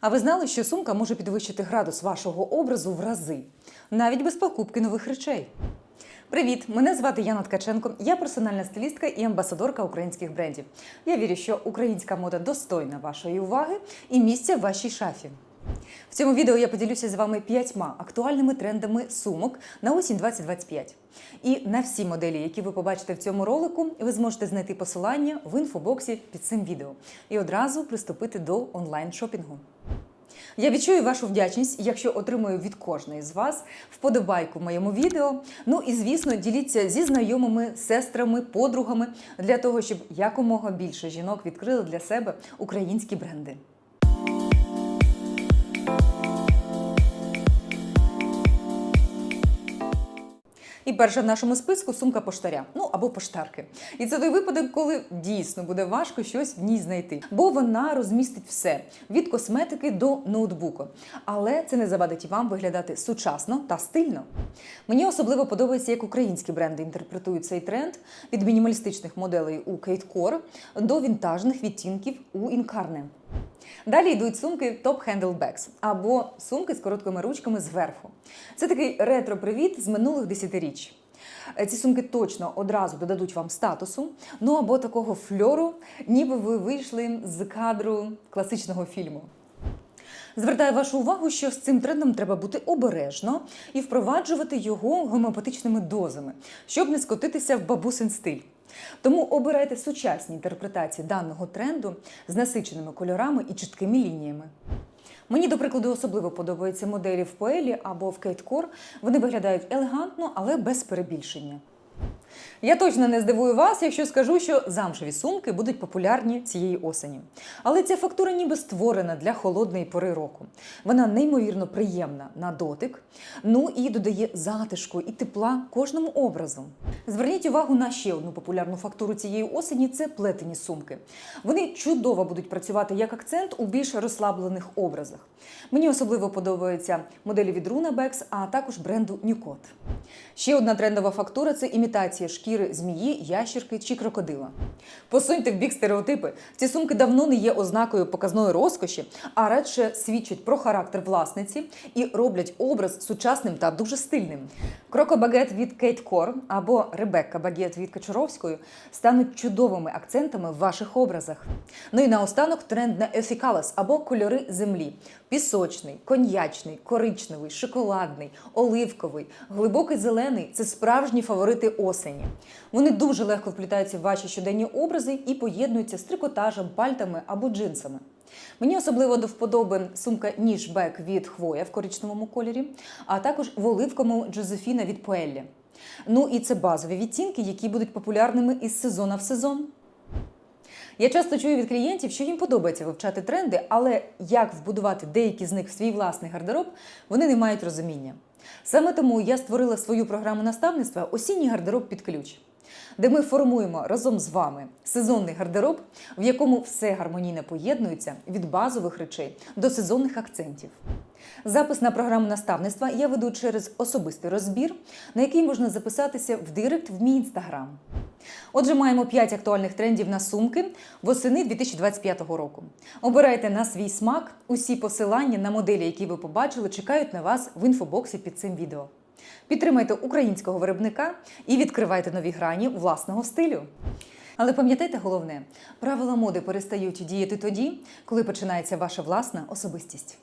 А ви знали, що сумка може підвищити градус вашого образу в рази, навіть без покупки нових речей? Привіт! Мене звати Яна Ткаченко. Я персональна стилістка і амбасадорка українських брендів. Я вірю, що українська мода достойна вашої уваги і місця в вашій шафі. В цьому відео я поділюся з вами п'ятьма актуальними трендами сумок на осінь 2025. І на всі моделі, які ви побачите в цьому ролику, ви зможете знайти посилання в інфобоксі під цим відео і одразу приступити до онлайн-шопінгу. Я відчую вашу вдячність, якщо отримую від кожної з вас вподобайку моєму відео. Ну і звісно, діліться зі знайомими, сестрами, подругами для того, щоб якомога більше жінок відкрили для себе українські бренди. І перша в нашому списку сумка поштаря, ну або поштарки. І це той випадок, коли дійсно буде важко щось в ній знайти, бо вона розмістить все від косметики до ноутбуку. Але це не завадить вам виглядати сучасно та стильно. Мені особливо подобається, як українські бренди інтерпретують цей тренд від мінімалістичних моделей у Kate Core до вінтажних відтінків у Інкарне. Далі йдуть сумки Top Handle Bags або сумки з короткими ручками зверху. Це такий ретро-привіт з минулих десятиріч. Е, Ці сумки точно одразу додадуть вам статусу, ну або такого фльору, ніби ви вийшли з кадру класичного фільму. Звертаю вашу увагу, що з цим трендом треба бути обережно і впроваджувати його гомеопатичними дозами, щоб не скотитися в бабусин стиль. Тому обирайте сучасні інтерпретації даного тренду з насиченими кольорами і чіткими лініями. Мені, до прикладу, особливо подобаються моделі в Поелі або в Кейткор. Вони виглядають елегантно, але без перебільшення. Я точно не здивую вас, якщо скажу, що замшеві сумки будуть популярні цієї осені. Але ця фактура ніби створена для холодної пори року. Вона неймовірно приємна на дотик, ну і додає затишку і тепла кожному образу. Зверніть увагу на ще одну популярну фактуру цієї осені це плетені сумки. Вони чудово будуть працювати як акцент у більш розслаблених образах. Мені особливо подобаються моделі від Runabex, а також бренду Newcot. Ще одна трендова фактура це імітація шкіри змії, ящерки чи крокодила. Посуньте в бік стереотипи. Ці сумки давно не є ознакою показної розкоші, а радше свідчать про характер власниці і роблять образ сучасним та дуже стильним. Крокобагет від Кейт Кор або Ребекка Багет від Качуровської стануть чудовими акцентами в ваших образах. Ну і наостанок тренд на ефікалес або кольори землі: пісочний, коньячний, коричневий, шоколадний, оливковий, глибокий зелений це справжні фаворити осені. Вони дуже легко вплітаються в ваші щоденні образи і поєднуються з трикотажем, пальтами або джинсами. Мені особливо до вподоби сумка ніжбек від хвоя в коричневому кольорі, а також в оливковому Джозефіна від Поеллі. Ну і це базові відтінки, які будуть популярними із сезону в сезон. Я часто чую від клієнтів, що їм подобається вивчати тренди, але як вбудувати деякі з них в свій власний гардероб, вони не мають розуміння. Саме тому я створила свою програму наставництва Осінній гардероб під ключ, де ми формуємо разом з вами сезонний гардероб, в якому все гармонійно поєднується від базових речей до сезонних акцентів. Запис на програму наставництва я веду через особистий розбір, на який можна записатися в директ в мій інстаграм. Отже, маємо 5 актуальних трендів на сумки восени 2025 року. Обирайте на свій смак. Усі посилання на моделі, які ви побачили, чекають на вас в інфобоксі під цим відео. Підтримайте українського виробника і відкривайте нові грані власного стилю. Але пам'ятайте головне: правила моди перестають діяти тоді, коли починається ваша власна особистість.